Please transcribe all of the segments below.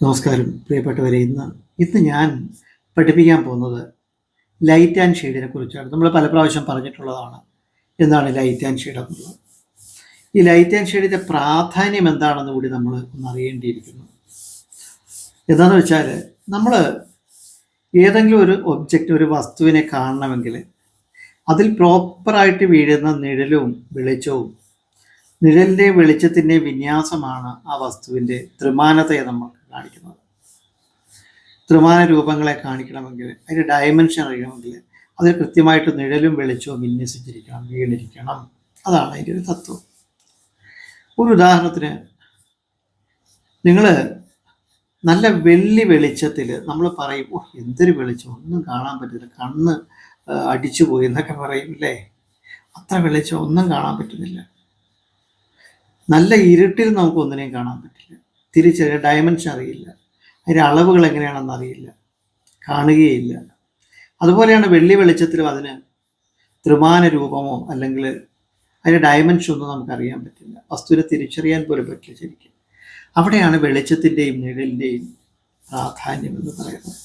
നമസ്കാരം പ്രിയപ്പെട്ടവരെ. ഇന്ന് ഇന്ന് ഞാൻ പഠിപ്പിക്കാൻ പോകുന്നത് ലൈറ്റ് ആൻഡ് ഷെയ്ഡിനെ കുറിച്ചാണ്. നമ്മൾ പല പ്രാവശ്യം പറഞ്ഞിട്ടുള്ളതാണ്. എന്താണ് ലൈറ്റ് ആൻഡ് ഷെയ്ഡ് എന്നുള്ളത് ഈ ലൈറ്റ് ആൻഡ് ഷെയ്ഡിന്റെ പ്രാധാന്യം എന്താണെന്ന് കൂടി നമ്മൾ ഒന്ന് അറിയേണ്ടിയിരിക്കുന്നു. എന്താണെന്ന് വെച്ചാൽ നമ്മൾ ഏതെങ്കിലും ഒരു ഒബ്ജക്റ്റ് ഒരു വസ്തുവിനെ കാണണമെങ്കിൽ അതിൽ പ്രോപ്പറായിട്ട് വീഴുന്ന നിഴലും വെളിച്ചവും നിഴലിന്റെ വെളിച്ചത്തിന്റെ വിന്യാസമാണ് ആ വസ്തുവിന്റെ ത്രിമാനതയെ നമുക്ക് കാണിക്കുന്നത്. ത്രിമാന രൂപങ്ങളെ കാണിക്കണമെങ്കിൽ അതിന്റെ ഡയമെൻഷൻ അറിയണമെങ്കിൽ അതിൽ കൃത്യമായിട്ട് നിഴലും വെളിച്ചവും വിന്യസിച്ചിരിക്കണം വീണിരിക്കണം. അതാണ് അതിന്റെ ഒരു തത്വം. ഒരു ഉദാഹരണത്തിന് നിങ്ങൾ നല്ല വെള്ളി വെളിച്ചത്തിൽ നമ്മൾ പറയും ഓ എന്തൊരു വെളിച്ചം? ഒന്നും കാണാൻ പറ്റില്ല കണ്ണ് അടിച്ചു പോയി എന്നൊക്കെ പറയും അല്ലേ? അത്ര വെളിച്ചം ഒന്നും കാണാൻ പറ്റുന്നില്ല. നല്ല ഇരുട്ടിൽ നമുക്ക് ഒന്നിനെയും കാണാൻ പറ്റില്ല. തിരിച്ചറിയ ഡയമെൻഷൻ അറിയില്ല. അതിന്റെ അളവുകൾ എങ്ങനെയാണെന്ന് അറിയില്ല. കാണുകയില്ല. അതുപോലെയാണ് വെള്ളി വെളിച്ചത്തിലും അതിന് ത്രിമാന രൂപമോ അല്ലെങ്കിൽ അതിന്റെ ഡയമെൻഷൻ ഒന്നും നമുക്ക് അറിയാൻ പറ്റില്ല. വസ്തുവിനെ തിരിച്ചറിയാൻ പോലും പറ്റില്ല ശരിക്കും. അവിടെയാണ് വെളിച്ചത്തിന്റെയും നിഴലിന്റെയും പ്രാധാന്യം എന്ന് പറയുന്നത്.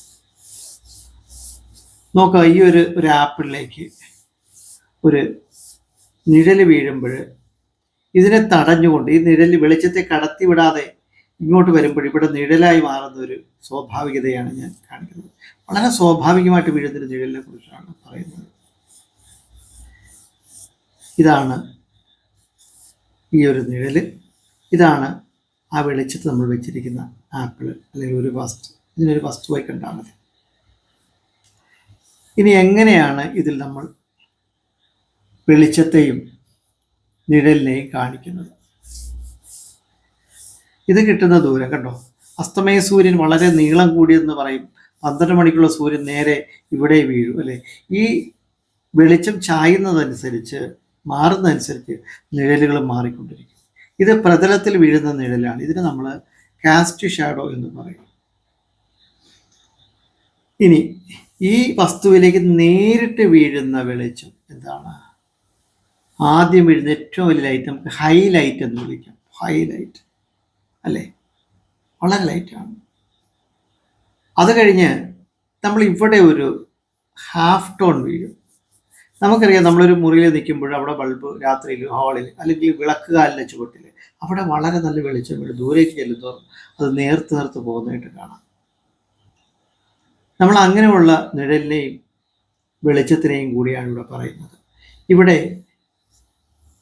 നോക്കാം ഈ ഒരു ഒരു ആപ്പിളിലേക്ക് ഒരു നിഴൽ വീഴുമ്പോൾ ഇതിനെ തടഞ്ഞുകൊണ്ട് ഈ നിഴൽ വെളിച്ചത്തെ കടത്തിവിടാതെ ഇങ്ങോട്ട് വരുമ്പോൾ ഇവിടെ നിഴലായി മാറുന്ന ഒരു സ്വാഭാവികതയാണ് ഞാൻ കാണിക്കുന്നത്. വളരെ സ്വാഭാവികമായിട്ട് വീഴുന്നൊരു നിഴലിനെ കുറിച്ചാണ് പറയുന്നത്. ഇതാണ് ഈ ഒരു നിഴൽ. ഇതാണ് ആ വെളിച്ചത്ത് നമ്മൾ വെച്ചിരിക്കുന്ന ആപ്പിൾ അല്ലെങ്കിൽ ഒരു വസ്തു. ഇതിനൊരു വസ്തുവായി കണ്ടാൽ മതി. ഇനി എങ്ങനെയാണ് ഇതിൽ നമ്മൾ വെളിച്ചത്തെയും നിഴലിനെയും കാണിക്കുന്നത്? ഇത് കിട്ടുന്ന ദൂരം കണ്ടോ? അസ്തമയ സൂര്യൻ വളരെ നീളം കൂടിയെന്ന് പറയും. പന്ത്രണ്ട് മണിക്കുള്ള സൂര്യൻ നേരെ ഇവിടെ വീഴും അല്ലേ? ഈ വെളിച്ചം ചായുന്നതനുസരിച്ച് മാറുന്നതനുസരിച്ച് നിഴലുകൾ മാറിക്കൊണ്ടിരിക്കും. ഇത് പ്രതലത്തിൽ വീഴുന്ന നിഴലാണ്. ഇതിന് നമ്മൾ കാസ്റ്റ് ഷാഡോ എന്ന് പറയും. ഇനി ഈ വസ്തുവിലേക്ക് നേരിട്ട് വീഴുന്ന വെളിച്ചം എന്താണ്? ആദ്യം വീഴുന്ന ഏറ്റവും വലിയ ലൈറ്റ് നമുക്ക് ഹൈലൈറ്റ് എന്ന് വിളിക്കാം. ഹൈലൈറ്റ് അല്ലേ? വളരെ ലൈറ്റാണ് അത് കഴിഞ്ഞ് നമ്മൾ ഇവിടെ ഒരു ഹാഫ് ടോൺ വീഴും നമുക്കറിയാം നമ്മളൊരു മുറിയിൽ നിൽക്കുമ്പോൾ അവിടെ ബൾബ് രാത്രിയിൽ ഹാളിൽ അല്ലെങ്കിൽ വിളക്ക് കാലിലെ ചുവട്ടിൽ അവിടെ വളരെ നല്ല വെളിച്ചം വീട് ദൂരേക്ക് ചെല്ലുന്നതോറും അത് നേർത്ത് നേർത്ത് പോകുന്നതായിട്ട് കാണാം. നമ്മൾ അങ്ങനെയുള്ള നിഴലിനെയും വെളിച്ചത്തിനെയും കൂടിയാണ് ഇവിടെ പറയുന്നത്. ഇവിടെ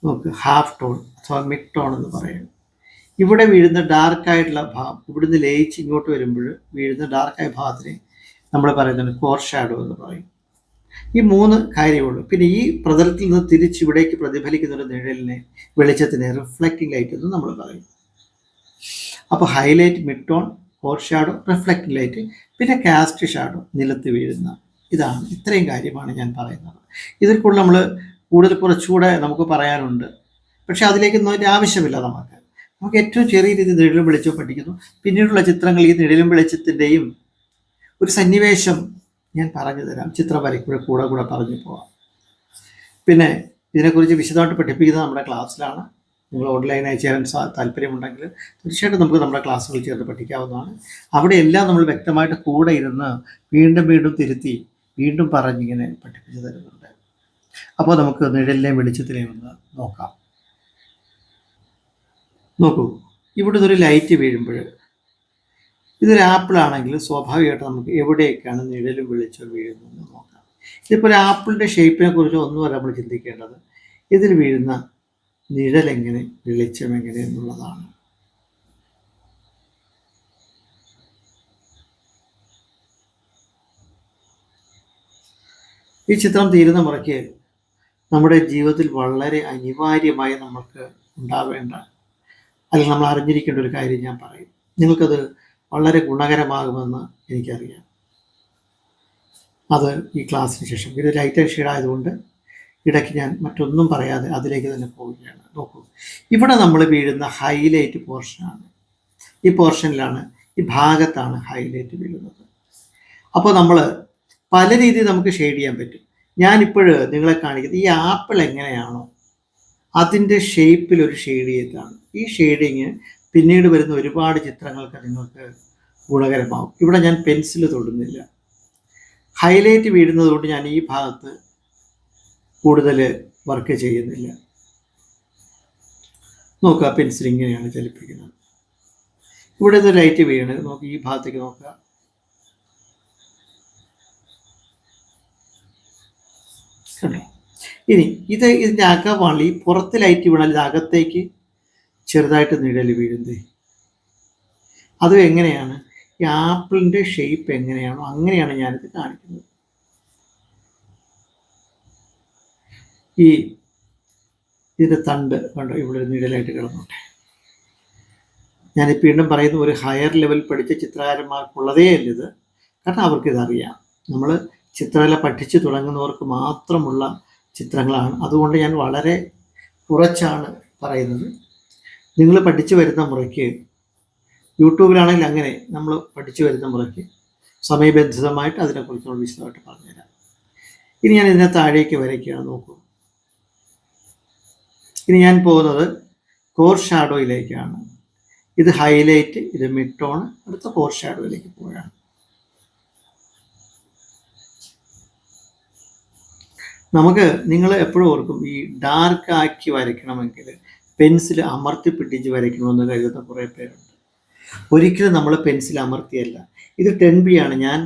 നമുക്ക് ഹാഫ് ടോൺ അഥവാ മിഡ് ടോൺ എന്ന് പറയും. ഇവിടെ വീഴുന്ന ഡാർക്കായിട്ടുള്ള ഭാഗം ഇവിടുന്ന് ലയിച്ച് ഇങ്ങോട്ട് വരുമ്പോൾ വീഴുന്ന ഡാർക്കായ ഭാഗത്തിനെ നമ്മൾ പറയുന്നത് കോർ ഷാഡോ എന്ന് പറയും. ഈ മൂന്ന് കാര്യമുള്ളൂ. പിന്നെ ഈ പ്രതലത്തിൽ നിന്ന് തിരിച്ച് ഇവിടേക്ക് പ്രതിഫലിക്കുന്ന ഒരു നിഴലിനെ വെളിച്ചത്തിനെ റിഫ്ലക്റ്റിംഗ് ലൈറ്റ് എന്ന് നമ്മൾ പറയും. അപ്പോൾ highlight mid tone core shadow reflecting light പിന്നെ കാസ്റ്റ് ഷാഡോ നിലത്ത് വീഴുന്ന. ഇതാണ് ഇത്രയും കാര്യമാണ് ഞാൻ പറയുന്നത്. ഇതിൽ കൂടുതൽ നമ്മൾ കൂടുതൽ കുറച്ചുകൂടെ നമുക്ക് പറയാനുണ്ട്. പക്ഷെ അതിലേക്കൊന്നും അതിന്റെ ആവശ്യമില്ല നമുക്ക്. നമുക്ക് ഏറ്റവും ചെറിയ രീതിയിൽ നിഴലും വെളിച്ചവും പഠിക്കുന്നു. പിന്നീടുള്ള ചിത്രങ്ങൾ ഈ നിഴലും വെളിച്ചത്തിന്റെയും ഒരു സന്നിവേശം ഞാൻ പറഞ്ഞു തരാം. ചിത്രം വരയ്ക്കൂടെ കൂടെ കൂടെ പറഞ്ഞു പോവാം. പിന്നെ ഇതിനെക്കുറിച്ച് വിശദമായിട്ട് പഠിപ്പിക്കുന്നത് നമ്മുടെ ക്ലാസ്സിലാണ്. നിങ്ങൾ ഓൺലൈനായി ചേരാൻ സാ- താല്പര്യമുണ്ടെങ്കിൽ തീർച്ചയായിട്ടും നമുക്ക് നമ്മുടെ ക്ലാസ്സുകൾ ചേർന്ന് പഠിക്കാവുന്നതാണ്. അവിടെ എല്ലാം നമ്മൾ വ്യക്തമായിട്ട് കൂടെ ഇരുന്ന് വീണ്ടും വീണ്ടും തിരുത്തി വീണ്ടും പറഞ്ഞിങ്ങനെ പഠിപ്പിച്ചു തരുന്നുണ്ട്. അപ്പോൾ നമുക്ക് നിഴലിനെയും വെളിച്ചത്തിലേയും ഒന്ന് നോക്കാം. നോക്കൂ ഇവിടുന്ന് ഒരു ലൈറ്റ് വീഴുമ്പോൾ ഇതൊരു ആപ്പിൾ ആണെങ്കിൽ സ്വാഭാവികമായിട്ട് നമുക്ക് എവിടെയൊക്കെയാണ് നിഴലും വെളിച്ചവും വീഴുന്നതെന്ന് നോക്കാം. ഇതിപ്പോൾ ഒരു ആപ്പിളിന്റെ ഷേപ്പിനെ കുറിച്ച് ഒന്നുമല്ല നമ്മൾ ചിന്തിക്കേണ്ടത്. ഇതിൽ വീഴുന്ന നിഴൽ എങ്ങനെ വെളിച്ചം എങ്ങനെ എന്നുള്ളതാണ്. ഈ ചിത്രം തീരുന്ന മുറയ്ക്ക് നമ്മുടെ ജീവിതത്തിൽ വളരെ അനിവാര്യമായി നമുക്ക് ഉണ്ടാവേണ്ട അല്ലെങ്കിൽ നമ്മൾ അറിഞ്ഞിരിക്കേണ്ട ഒരു കാര്യം ഞാൻ പറയും. നിങ്ങൾക്കത് വളരെ ഗുണകരമാകുമെന്ന് എനിക്കറിയാം. അത് ഈ ക്ലാസ്സിന് ശേഷം. ഇത് ലൈറ്റ് ആൻഡ് ഷെയ്ഡ് ആയതുകൊണ്ട് ഇടയ്ക്ക് ഞാൻ മറ്റൊന്നും പറയാതെ അതിലേക്ക് തന്നെ പോവുകയാണ്. നോക്കൂ. ഇവിടെ നമ്മൾ വീഴുന്ന ഹൈലൈറ്റ് പോർഷനാണ് ഈ പോർഷനിലാണ് ഈ ഭാഗത്താണ് ഹൈലൈറ്റ് വീഴുന്നത്. അപ്പോൾ നമ്മൾ പല രീതിയിൽ നമുക്ക് ഷെയ്ഡ് ചെയ്യാൻ പറ്റും. ഞാനിപ്പോൾ നിങ്ങളെ കാണിക്കുന്നത് ഈ ആപ്പിൾ എങ്ങനെയാണോ അതിന്റെ ഷേപ്പിൽ ഒരു ഷെയ്ഡ് ചെയ്താണ് ഈ ഷെയ്ഡിങ് പിന്നീട് വരുന്ന ഒരുപാട് ചിത്രങ്ങൾക്ക് നിങ്ങൾക്ക് ഗുണകരമാകും ഇവിടെ ഞാൻ പെൻസിൽ തൊടുന്നില്ല. ഹൈലൈറ്റ് വീഴുന്നതുകൊണ്ട് ഞാൻ ഈ ഭാഗത്ത് കൂടുതൽ വർക്ക് ചെയ്യുന്നില്ല. നോക്കുക പെൻസിൽ ഇങ്ങനെയാണ് ചലിപ്പിക്കുന്നത്. ഇവിടെ ഇത് ലൈറ്റ് വീണ്. നോക്കി ഈ ഭാഗത്തേക്ക് നോക്കുക കണ്ടോ? ഇനി ഇത് ഇതിന്റെ അകമാണ് ഈ പുറത്ത് ലൈറ്റ് വീണാൽ ഇത് അകത്തേക്ക് ചെറുതായിട്ട് നിഴൽ വീഴുന്നത്. അത് എങ്ങനെയാണ്? ഈ ആപ്പിളിന്റെ ഷേപ്പ് എങ്ങനെയാണോ അങ്ങനെയാണ് ഞാനിത് കാണിക്കുന്നത്. ഈ ഇതിന്റെ തണ്ട് കണ്ടോ ഇവിടെ നിഴലായിട്ട് കിടന്നോട്ടെ ഞാനിപ്പോൾ വീണ്ടും പറയുന്ന ഒരു ഹയർ ലെവൽ പഠിച്ച ചിത്രകാരന്മാർക്കുള്ളതേ അല്ല ഇത് കാരണം അവർക്കിതറിയാം. നമ്മൾ ചിത്രകല പഠിച്ചു തുടങ്ങുന്നവർക്ക് മാത്രമുള്ള ചിത്രങ്ങളാണ്. അതുകൊണ്ട് ഞാൻ വളരെ കുറച്ചാണ് പറയുന്നത്. നിങ്ങൾ പഠിച്ചു വരുന്ന മുറയ്ക്ക് യൂട്യൂബിലാണെങ്കിൽ അങ്ങനെ നമ്മൾ പഠിച്ചു വരുന്ന മുറയ്ക്ക് സമയബന്ധിതമായിട്ട് അതിനെക്കുറിച്ച് നമ്മൾ വിശദമായിട്ട് പറഞ്ഞുതരാം. ഇനി ഞാൻ ഇതിനെ താഴേക്ക് വരയ്ക്കുകയാണ് നോക്കൂ. ഇനി ഞാൻ പോകുന്നത് കോർ ഷാഡോയിലേക്കാണ് ഇത് ഹൈലൈറ്റ് ഇത് മിഡ് ടോൺ അടുത്ത കോർ ഷാഡോയിലേക്ക് പോവുകയാണ്. നമുക്ക് നിങ്ങൾ എപ്പോഴും ഓർക്കും ഈ ഡാർക്ക് ആക്കി വരയ്ക്കണമെങ്കിൽ പെൻസിൽ അമർത്തി പിടിച്ച് വരയ്ക്കണമെന്ന് കരുതുന്ന കുറേ പേരുണ്ട്. ഒരിക്കലും നമ്മൾ പെൻസിൽ അമർത്തിയല്ല. ഇത് ടെൻ ബി ആണ്. ഞാൻ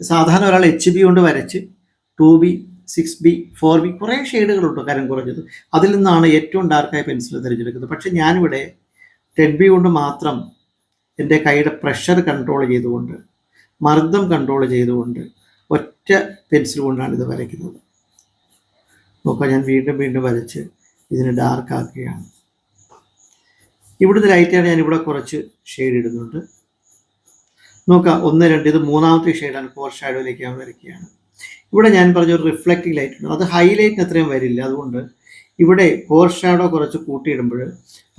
സാധാരണ ഒരാൾ എച്ച് ബി കൊണ്ട് വരച്ച് two B six B four B കുറേ ഷെയ്ഡുകളുണ്ട് കരം കുറഞ്ഞത്. അതിൽ നിന്നാണ് ഏറ്റവും ഡാർക്കായ പെൻസിൽ തിരഞ്ഞെടുക്കുന്നത്. പക്ഷേ ഞാനിവിടെ ടെൻ ബി കൊണ്ട് മാത്രം എന്റെ കൈയുടെ പ്രഷർ കൺട്രോൾ ചെയ്തുകൊണ്ട് മർദ്ദം കൺട്രോൾ ചെയ്തുകൊണ്ട് ഒറ്റ പെൻസിൽ കൊണ്ടാണ് ഇത് വരയ്ക്കുന്നത്. നോക്കാം ഞാൻ വീണ്ടും വീണ്ടും വരച്ച് ഇതിനെ ഡാർക്ക് ആക്കുകയാണ്. ഇവിടുത്തെ ലൈറ്റാണ് ഞാൻ ഇവിടെ കുറച്ച് ഷെയ്ഡ് ഇടുന്നുണ്ട്. നോക്കാം ഒന്ന് രണ്ട് ഇത് മൂന്നാമത്തെ ഷെയ്ഡാണ് കോർ ഷാഡോയിലേക്ക് ഞാൻ വരയ്ക്കുകയാണ്. ഇവിടെ ഞാൻ പറഞ്ഞ ഒരു റിഫ്ലക്റ്റിംഗ് ലൈറ്റ് ഉണ്ട്. അത് ഹൈലൈറ്റിന് അത്രയും വരില്ല. അതുകൊണ്ട് ഇവിടെ കോർ ഷാഡോ കുറച്ച് കൂട്ടിയിടുമ്പോൾ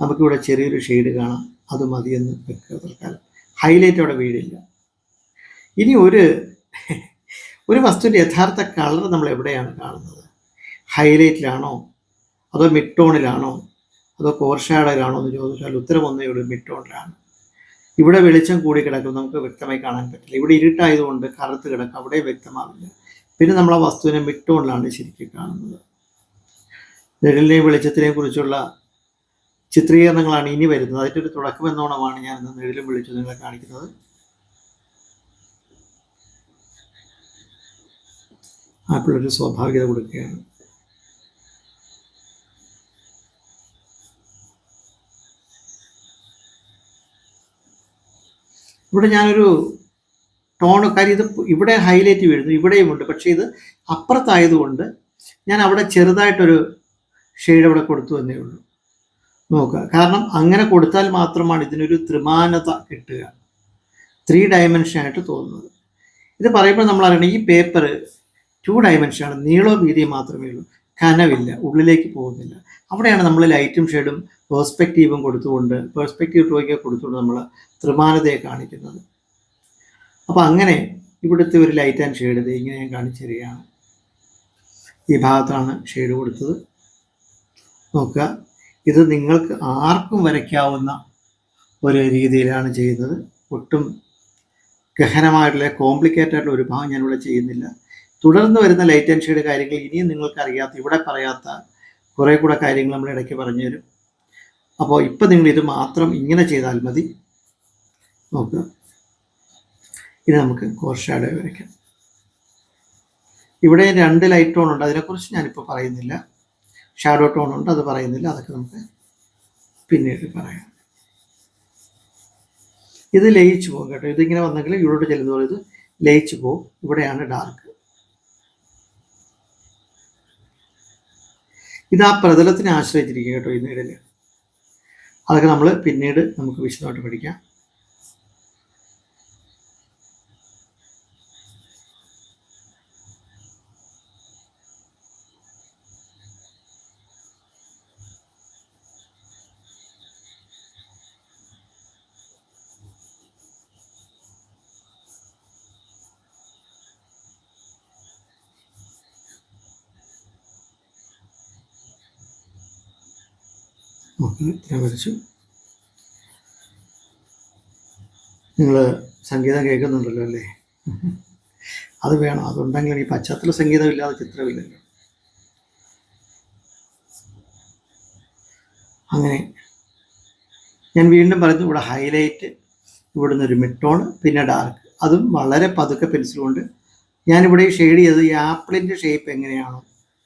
നമുക്കിവിടെ ചെറിയൊരു ഷെയ്ഡ് കാണാം. അത് മതിയെന്ന് വെക്കുക തൽക്കാലം. ഹൈലൈറ്റ് അവിടെ വീടില്ല ഇനി ഒരു ഒരു വസ്തുവിന്റെ യഥാർത്ഥ കളർ നമ്മൾ എവിടെയാണ് കാണുന്നത്? ഹൈലൈറ്റിലാണോ? അതോ മിഡ് ടോണിലാണോ അതോ കോർഷാടയിലാണോ എന്ന് ചോദിച്ചാൽ ഉത്തരം ഒന്നേ ഉള്ളൂ മിഡ് ടോണിലാണ് ഇവിടെ വെളിച്ചം കൂടി കിടക്കും നമുക്ക് വ്യക്തമായി കാണാൻ പറ്റില്ല. ഇവിടെ ഇരുട്ടായതുകൊണ്ട് കറുത്ത് കിടക്കും അവിടെ വ്യക്തമാവില്ല. പിന്നെ നമ്മൾ ആ വസ്തുവിനെ മിഡ് ടോണിലാണ് ശരിക്കും കാണുന്നത്. നിഴലിനെയും വെളിച്ചത്തിനെയും കുറിച്ചുള്ള ചിത്രീകരണങ്ങളാണ് ഇനി വരുന്നത്. അതിന്റെ ഒരു തുടക്കം എന്നോണമാണ് ഞാൻ ഇന്ന് നിഴലും വെളിച്ചം നിങ്ങളെ കാണിക്കുന്നത്. ആപ്പിളൊരു സ്വാഭാവികത കൊടുക്കുകയാണ്. ഇവിടെ ഞാനൊരു ടോൺ കാര്യം ഇത് ഇവിടെ ഹൈലൈറ്റ് വീഴുന്നു ഇവിടെയുമുണ്ട് പക്ഷേ ഇത് അപ്പുറത്തായതുകൊണ്ട് ഞാൻ അവിടെ ചെറുതായിട്ടൊരു ഷെയ്ഡ് അവിടെ കൊടുത്തു എന്നേ ഉള്ളൂ. നോക്കുക. കാരണം അങ്ങനെ കൊടുത്താൽ മാത്രമാണ് ഇതിനൊരു ത്രിമാനത കിട്ടുക. ത്രീ ഡയമെൻഷൻ ആയിട്ട് തോന്നുന്നത്. ഇത് പറയുമ്പോൾ നമ്മൾ അറിയണം ഈ പേപ്പർ ടു ഡയമെൻഷനാണ് നീളോ വീതിയും മാത്രമേ ഉള്ളൂ. കനവില്ല ഉള്ളിലേക്ക് പോകുന്നില്ല. അവിടെയാണ് നമ്മൾ ലൈറ്റും ഷെയ്ഡും പേഴ്സ്പെക്റ്റീവും കൊടുത്തുകൊണ്ട് പേഴ്സ്പെക്റ്റീവ് ടൂയൊക്കെ കൊടുത്തുകൊണ്ട് നമ്മൾ ത്രിമാനതയെ കാണിക്കുന്നത്. അപ്പോൾ അങ്ങനെ ഇവിടുത്തെ ഒരു ലൈറ്റ് ആൻഡ് ഷെയ്ഡ് ഇത് ഇങ്ങനെ ഞാൻ കാണിച്ചു തരികയാണ് ഈ ഭാഗത്താണ് ഷെയ്ഡ് കൊടുത്തത്. നോക്കുക ഇത് നിങ്ങൾക്ക് ആർക്കും വരയ്ക്കാവുന്ന ഒരു രീതിയിലാണ് ചെയ്യുന്നത്. ഒട്ടും ഗഹനമായിട്ടുള്ള കോംപ്ലിക്കേറ്റഡ് ആയിട്ടുള്ള ഒരു ഭാഗം ഞാനിവിടെ ചെയ്യുന്നില്ല. തുടർന്ന് വരുന്ന ലൈറ്റ് ആൻഡ് ഷെയ്ഡ് കാര്യങ്ങൾ ഇനിയും നിങ്ങൾക്ക് അറിയാത്ത ഇവിടെ പറയാത്ത കുറേ കൂടെ കാര്യങ്ങൾ നമ്മൾ ഇടയ്ക്ക് പറഞ്ഞു തരും. അപ്പോൾ ഇപ്പം നിങ്ങൾ ഇത് മാത്രം ഇങ്ങനെ ചെയ്താൽ മതി. നോക്കുക ഇത് നമുക്ക് കോർഷാഡ് വരയ്ക്കാം. ഇവിടെ രണ്ട് ലൈറ്റ് ടോൺ ഉണ്ട്. അതിനെക്കുറിച്ച് ഞാനിപ്പോൾ പറയുന്നില്ല. ഷാഡോ ടോൺ ഉണ്ട് അത് പറയുന്നില്ല. അതൊക്കെ നമുക്ക് പിന്നീട് പറയാം. ഇത് ലയിച്ചു പോകും കേട്ടോ. ഇതിങ്ങനെ വന്നെങ്കിൽ ഇവിടോട്ട് ചെല്ലുന്നതോടെ ഇത് ലയിച്ചു പോകും. ഇവിടെയാണ് ഡാർക്ക് ഇത് ആ പ്രതലത്തിനെ ആശ്രയിച്ചിരിക്കും കേട്ടോ ഈ അതൊക്കെ നമ്മൾ പിന്നീട് നമുക്ക് വിശദമായിട്ട് പഠിക്കാം. ഓക്കെ ഇത്രയും വരച്ചു. നിങ്ങൾ സംഗീതം കേൾക്കുന്നുണ്ടല്ലോ അല്ലേ? അത് വേണം. അതുണ്ടെങ്കിൽ ഈ പശ്ചാത്തല സംഗീതം ഇല്ലാതെ ചിത്രമില്ലല്ലോ. അങ്ങനെ ഞാൻ വീണ്ടും പറഞ്ഞു ഇവിടെ ഹൈലൈറ്റ് ഇവിടുന്ന് ഒരു മിട്ടോൺ പിന്നെ ഡാർക്ക് അതും വളരെ പതുക്കെ പെൻസിൽ കൊണ്ട് ഞാനിവിടെ ഷെയ്ഡ് ചെയ്തത് ഈ ആപ്പിളിന്റെ ഷേപ്പ് എങ്ങനെയാണോ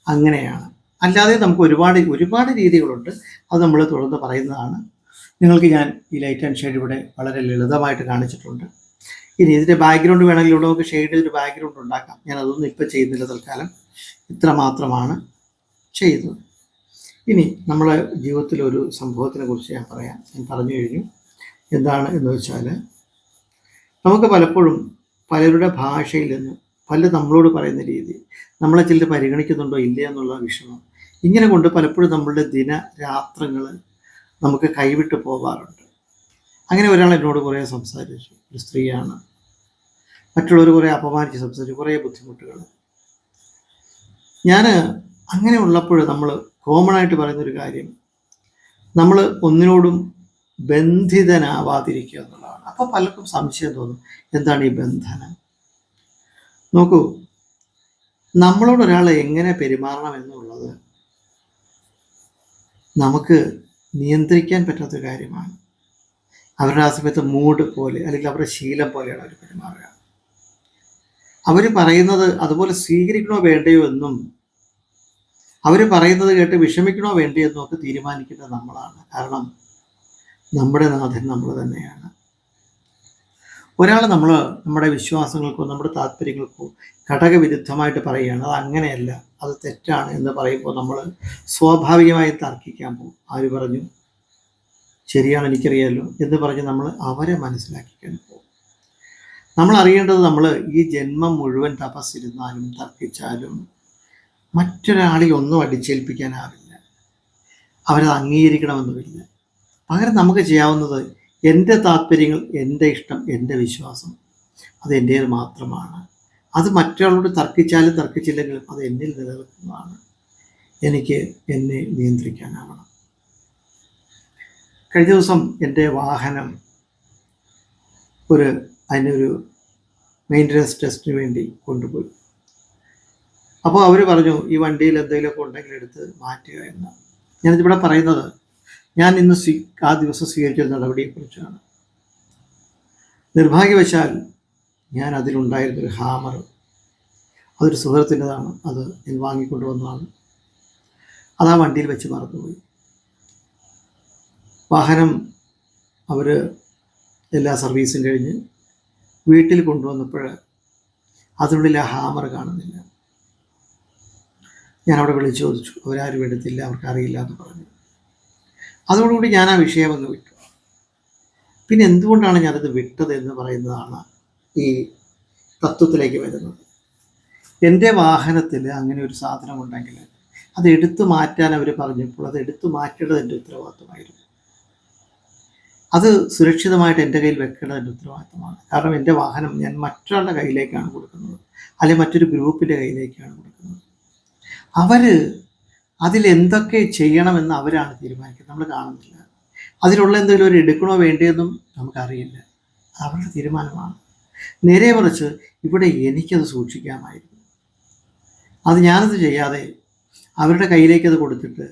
അങ്ങനെയാണ്. അല്ലാതെ നമുക്ക് ഒരുപാട് ഒരുപാട് രീതികളുണ്ട്. അത് നമ്മൾ തുടർന്ന് പറയുന്നതാണ്. നിങ്ങൾക്ക് ഞാൻ ഈ ലൈറ്റ് ആൻഡ് ഷെയ്ഡ് ഇവിടെ വളരെ ലളിതമായിട്ട് കാണിച്ചിട്ടുണ്ട്. ഇനി ഇതിന്റെ ബാക്ക്ഗ്രൗണ്ട് വേണമെങ്കിൽ ഇവിടെ നമുക്ക് ഷെയ്ഡ് ഒരു ബാക്ക്ഗ്രൗണ്ട് ഉണ്ടാക്കാം. ഞാൻ അതൊന്നും ഇപ്പം ചെയ്യുന്നില്ല തൽക്കാലം. ഇത്ര മാത്രമാണ് ചെയ്യുന്നത് ഇനി നമ്മളെ ജീവിതത്തിൽ ഒരു സംഭവത്തിനെ കുറിച്ച് ഞാൻ പറയാം. ഞാൻ പറഞ്ഞു കഴിഞ്ഞു. എന്താണ് എന്ന് വെച്ചാൽ നമുക്ക് പലപ്പോഴും പലരുടെ ഭാഷയിൽ നിന്ന് പല നമ്മളോട് പറയുന്ന രീതി നമ്മളെ ചിലർ പരിഗണിക്കുന്നുണ്ടോ ഇല്ല എന്നുള്ള വിഷമം ഇങ്ങനെ കൊണ്ട് പലപ്പോഴും നമ്മളുടെ ദിന രാത്രങ്ങൾ നമുക്ക് കൈവിട്ട് പോകാറുണ്ട് അങ്ങനെ ഒരാൾ എന്നോട് കുറേ സംസാരിച്ചു. ഒരു സ്ത്രീയാണ്. മറ്റുള്ളവർ കുറേ അപമാനിച്ച് സംസാരിച്ചു. കുറേ ബുദ്ധിമുട്ടുകൾ. ഞാൻ അങ്ങനെ ഉള്ളപ്പോൾ നമ്മൾ കോമൺ ആയിട്ട് പറയുന്നൊരു കാര്യം നമ്മൾ ഒന്നിനോടും ബന്ധിതനാവാതിരിക്കുക എന്നുള്ളതാണ്. അപ്പോൾ പലർക്കും സംശയം തോന്നും എന്താണ് ഈ ബന്ധനം? നോക്കൂ നമ്മളോട് ഒരാൾ എങ്ങനെ പെരുമാറണം എന്നുള്ളത് നമുക്ക് നിയന്ത്രിക്കാൻ പറ്റാത്ത കാര്യമാണ്. അവരുടെ ആ സമയത്ത് മൂഡ് പോലെ അല്ലെങ്കിൽ അവരുടെ ശീലം പോലെയാണ് അവർ പെരുമാറുക. അവർ പറയുന്നത് അതുപോലെ സ്വീകരിക്കണോ വേണ്ടയോ എന്നും അവർ പറയുന്നത് കേട്ട് വിഷമിക്കണോ വേണ്ടയോ എന്നും ഒക്കെ തീരുമാനിക്കുന്നത് നമ്മളാണ്. കാരണം നമ്മുടെ നാഥൻ നമ്മൾ തന്നെയാണ്. ഒരാൾ നമ്മൾ നമ്മുടെ വിശ്വാസങ്ങൾക്കോ നമ്മുടെ താല്പര്യങ്ങൾക്കോ ഘടകവിരുദ്ധമായിട്ട് പറയുകയാണ് അത് അങ്ങനെയല്ല അത് തെറ്റാണ് എന്ന് പറയുമ്പോൾ നമ്മൾ സ്വാഭാവികമായി തർക്കിക്കാൻ പോകും. ആര് പറഞ്ഞു? ശരിയാണ് എനിക്കറിയാമല്ലോ എന്ന് പറഞ്ഞ് നമ്മൾ അവരെ മനസ്സിലാക്കിക്കാൻ പോകും. നമ്മൾ അറിയേണ്ടത് നമ്മൾ ഈ ജന്മം മുഴുവൻ തപസ്സിരുന്നാലും തർക്കിച്ചാലും മറ്റൊരാളിൽ ഒന്നും അടിച്ചേൽപ്പിക്കാനാവില്ല. അവരത് അംഗീകരിക്കണമെന്നുമില്ല. പകരം നമുക്ക് ചെയ്യാവുന്നത് എന്റെ താല്പര്യങ്ങൾ എന്റെ ഇഷ്ടം എന്റെ വിശ്വാസം അത് എന്റേത് മാത്രമാണ്. അത് മറ്റൊരാളോട് തർക്കിച്ചാലും തർക്കിച്ചില്ലെങ്കിലും അത് എന്നിൽ നിലനിൽക്കുന്നതാണ്. എനിക്ക് എന്നെ നിയന്ത്രിക്കാനാവണം. കഴിഞ്ഞ ദിവസം എന്റെ വാഹനം ഒരു അതിനൊരു മെയിന്റനൻസ് ടെസ്റ്റിന് വേണ്ടി കൊണ്ടുപോയി. അപ്പോൾ അവർ പറഞ്ഞു ഈ വണ്ടിയിൽ എന്തെങ്കിലുമൊക്കെ ഉണ്ടെങ്കിൽ എടുത്ത് മാറ്റുക എന്ന്. ഞാനിതിവിടെ പറയുന്നത് ഞാൻ ഇന്ന് സ്വീ ആ ദിവസം സ്വീകരിച്ച നടപടിയെക്കുറിച്ചാണ്. നിർഭാഗ്യവശാൽ ഞാൻ അതിലുണ്ടായിരുന്നൊരു ഹാമർ അതൊരു സുഹൃത്തിന്റെതാണ്. അത് ഞാൻ വാങ്ങിക്കൊണ്ടുവന്നതാണ്. അത് ആ വണ്ടിയിൽ വെച്ച് മറന്നുപോയി. വാഹനം അവർ എല്ലാ സർവീസും കഴിഞ്ഞ് വീട്ടിൽ കൊണ്ടുവന്നപ്പോൾ അതിനുള്ളിൽ ആ ഹാമർ കാണുന്നില്ല. ഞാൻ വിളിച്ചു ചോദിച്ചു അവരാരും എടുത്തില്ല അവർക്കറിയില്ല എന്ന് പറഞ്ഞു. അതോടുകൂടി ഞാൻ ആ വിഷയം അങ്ങ് വിട്ടു. പിന്നെ എന്തുകൊണ്ടാണ് ഞാനത് വിട്ടത് എന്ന് പറയുന്നതാണ് ഈ തത്വത്തിലേക്ക് വരുന്നത്. എന്റെ വാഹനത്തിൽ അങ്ങനെ ഒരു സാധനം ഉണ്ടെങ്കിൽ അത് എടുത്തു മാറ്റാൻ അവർ പറഞ്ഞപ്പോൾ അത് എടുത്തു മാറ്റേണ്ടത് എന്റെ ഉത്തരവാദിത്വമായിരുന്നു അത് സുരക്ഷിതമായിട്ട് എന്റെ കയ്യിൽ വെക്കേണ്ടത് എന്റെ ഉത്തരവാദിത്തമാണ്. കാരണം എന്റെ വാഹനം ഞാൻ മറ്റൊരാളുടെ കയ്യിലേക്കാണ് കൊടുക്കുന്നത്. അല്ലെങ്കിൽ മറ്റൊരു ഗ്രൂപ്പിന്റെ കയ്യിലേക്കാണ് കൊടുക്കുന്നത്. അവർ അതിലെന്തൊക്കെ ചെയ്യണമെന്ന് അവരാണ് തീരുമാനിക്കുന്നത്. നമ്മൾ കാണുന്നില്ല. അതിനുള്ള എന്തെങ്കിലും ഒരു എടുക്കണോ വേണ്ടിയെന്നും നമുക്കറിയില്ല. അവരുടെ തീരുമാനമാണ്. നേരെ മറിച്ച് ഇവിടെ എനിക്കത് സൂക്ഷിക്കാമായിരുന്നു. അത് ഞാനത് ചെയ്യാതെ അവരുടെ കയ്യിലേക്ക് അത് കൊടുത്തിട്ട്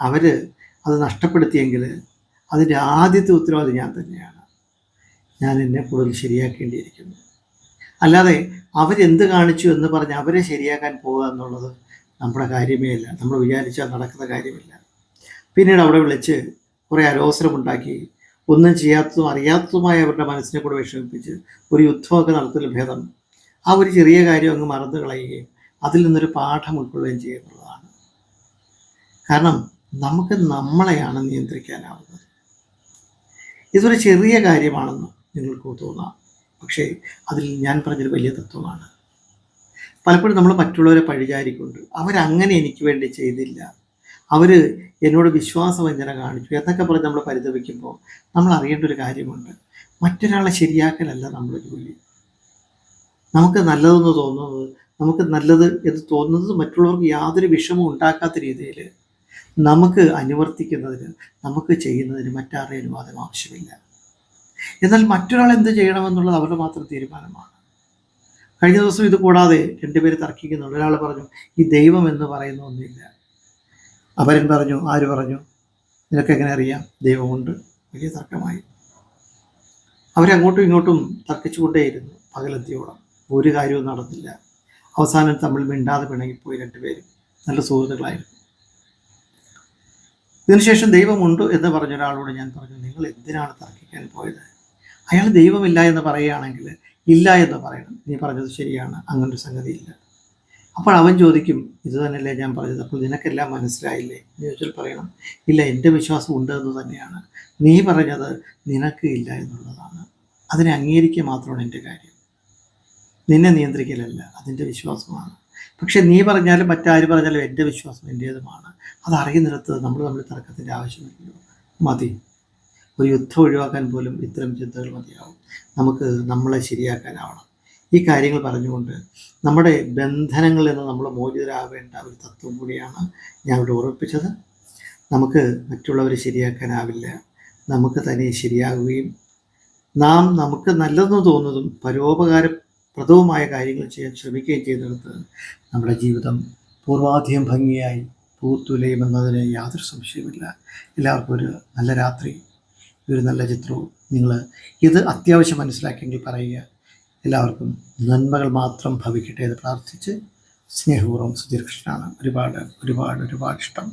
അവർ അത് നഷ്ടപ്പെടുത്തിയെങ്കിൽ അതിന്റെ ആദ്യത്തെ ഉത്തരവാദി ഞാൻ തന്നെയാണ്. ഞാൻ എന്നെ കൂടുതൽ ശരിയാക്കേണ്ടിയിരിക്കുന്നു. അല്ലാതെ അവരെന്ത് കാണിച്ചു എന്ന് പറഞ്ഞ് അവരെ ശരിയാക്കാൻ പോകുക എന്നുള്ളത് നമ്മുടെ കാര്യമേ അല്ല നമ്മൾ വിചാരിച്ചാൽ നടക്കുന്ന കാര്യമില്ല. പിന്നീട് അവിടെ വിളിച്ച് കുറേ അലോസരമുണ്ടാക്കി ഒന്നും ചെയ്യാത്തതും അറിയാത്തതുമായ അവരുടെ മനസ്സിനെ കൂടെ വിഷമിപ്പിച്ച് ഒരു യുദ്ധമൊക്കെ നടത്തുന്ന ഭേദം ആ ഒരു ചെറിയ കാര്യം അങ്ങ് മറന്നു കളയുകയും അതിൽ നിന്നൊരു പാഠം ഉൾക്കൊള്ളുകയും ചെയ്യുന്നുള്ളതാണ് കാരണം നമുക്ക് നമ്മളെയാണ് നിയന്ത്രിക്കാനാവുന്നത്. ഇതൊരു ചെറിയ കാര്യമാണെന്ന് നിങ്ങൾക്ക് തോന്നാം. പക്ഷേ അതിൽ ഞാൻ പറഞ്ഞൊരു വലിയ തത്വമാണ്. പലപ്പോഴും നമ്മൾ മറ്റുള്ളവരെ പഴിചാരിക്കുന്നുണ്ട് അവരങ്ങനെ എനിക്ക് വേണ്ടി ചെയ്തില്ല. അവർ എന്നോട് വിശ്വാസവഞ്ചന കാണിച്ചു എന്നൊക്കെ പറഞ്ഞ് നമ്മൾ പരിതപിക്കുമ്പോൾ നമ്മൾ അറിയേണ്ട ഒരു കാര്യമുണ്ട്. മറ്റൊരാളെ ശരിയാക്കലല്ല നമ്മൾ ജോലി. നമുക്ക് നല്ലതെന്ന് തോന്നുന്നത് നമുക്ക് നല്ലത് എന്ന് തോന്നുന്നത് മറ്റുള്ളവർക്ക് യാതൊരു വിഷമവും ഉണ്ടാക്കാത്ത രീതിയിൽ നമുക്ക് അനുവർത്തിക്കുന്നതിന് നമുക്ക് ചെയ്യുന്നതിന് മറ്റാരുടെ അനുവാദം ആവശ്യമില്ല. എന്നാൽ മറ്റൊരാൾ എന്ത് ചെയ്യണമെന്നുള്ളത് അവരുടെ മാത്രം തീരുമാനമാണ്. കഴിഞ്ഞ ദിവസം ഇത് കൂടാതെ രണ്ടുപേര് തർക്കിക്കുന്നുണ്ട്. ഒരാൾ പറഞ്ഞു ഈ ദൈവം എന്ന് പറയുന്ന ഒന്നുമില്ല. അപരൻ പറഞ്ഞു ആര് പറഞ്ഞു? നിനക്ക് എങ്ങനെ അറിയാം? ദൈവമുണ്ട്. വലിയ തർക്കമായി. അവരങ്ങോട്ടും ഇങ്ങോട്ടും തർക്കിച്ചുകൊണ്ടേയിരുന്നു പകലെത്തിയോളം ഒരു കാര്യവും നടന്നില്ല. അവസാനം തമ്മിൽ മിണ്ടാതെ പിണങ്ങിപ്പോയി രണ്ടുപേരും. നല്ല സുഹൃത്തുക്കളായിരുന്നു. ഇതിനുശേഷം ദൈവമുണ്ട് എന്ന് പറഞ്ഞ ഒരാളോട് ഞാൻ പറഞ്ഞു നിങ്ങൾ എന്തിനാണ് തർക്കിക്കാൻ പോയത്? അയാൾ ദൈവമില്ല എന്ന് പറയുകയാണെങ്കിൽ ഇല്ല എന്ന് പറയണം. നീ പറഞ്ഞത് ശരിയാണ്. അങ്ങനൊരു സംഗതിയില്ല. അപ്പോൾ അവൻ ചോദിക്കും ഇത് തന്നെയല്ലേ ഞാൻ പറഞ്ഞത്? അപ്പോൾ നിനക്കെല്ലാം മനസ്സിലായില്ലേ? എന്ന് ചോദിച്ചാൽ പറയണം ഇല്ല എന്റെ വിശ്വാസം ഉണ്ട് എന്ന് തന്നെയാണ്. നീ പറഞ്ഞത് നിനക്ക് ഇല്ല എന്നുള്ളതാണ്. അതിനെ അംഗീകരിക്കുക മാത്രമാണ് എന്റെ കാര്യം. നിന്നെ നിയന്ത്രിക്കലല്ല അതിന്റെ വിശ്വാസമാണ്. പക്ഷെ നീ പറഞ്ഞാലും മറ്റാര് പറഞ്ഞാലും എന്റെ വിശ്വാസം എന്റേതുമാണ്. അത് അറിയുന്നിടത്ത് നമ്മൾ തമ്മിൽ തർക്കത്തിന്റെ ആവശ്യമില്ലല്ലോ. മതി. ഒരു യുദ്ധം ഒഴിവാക്കാൻ പോലും ഇത്തരം ചിന്തകൾ മതിയാവും. നമുക്ക് നമ്മളെ ശരിയാക്കാനാവണം. ഈ കാര്യങ്ങൾ പറഞ്ഞുകൊണ്ട് നമ്മുടെ ബന്ധനങ്ങളിൽ നിന്ന് നമ്മൾ മോചിതരാവേണ്ട ഒരു തത്വം കൂടിയാണ് ഞാൻ ഇവിടെ ഉറപ്പിച്ചത്. നമുക്ക് മറ്റുള്ളവരെ ശരിയാക്കാനാവില്ല. നമുക്ക് തന്നെ ശരിയാകുകയും നാം നമുക്ക് നല്ലതെന്ന് തോന്നുന്നതും പരോപകാരപ്രദവുമായ കാര്യങ്ങൾ ചെയ്യാൻ ശ്രമിക്കുകയും ചെയ്തെടുത്ത് നമ്മുടെ ജീവിതം പൂർവാധികം ഭംഗിയായി പൂത്തുലയുമെന്നതിന് യാതൊരു സംശയമില്ല എല്ലാവർക്കും ഒരു നല്ല രാത്രി. ഒരു നല്ല ചിത്രവും. നിങ്ങൾ ഇത് അത്യാവശ്യം മനസ്സിലാക്കിയെങ്കിൽ പറയുക. എല്ലാവർക്കും നന്മകൾ മാത്രം ഭവിക്കട്ടെ എന്ന് പ്രാർത്ഥിച്ച് സ്നേഹപൂർവം സുധീർ കൃഷ്ണനാണ് ഒരുപാട് ഒരുപാട് ഒരുപാട് ഇഷ്ടം.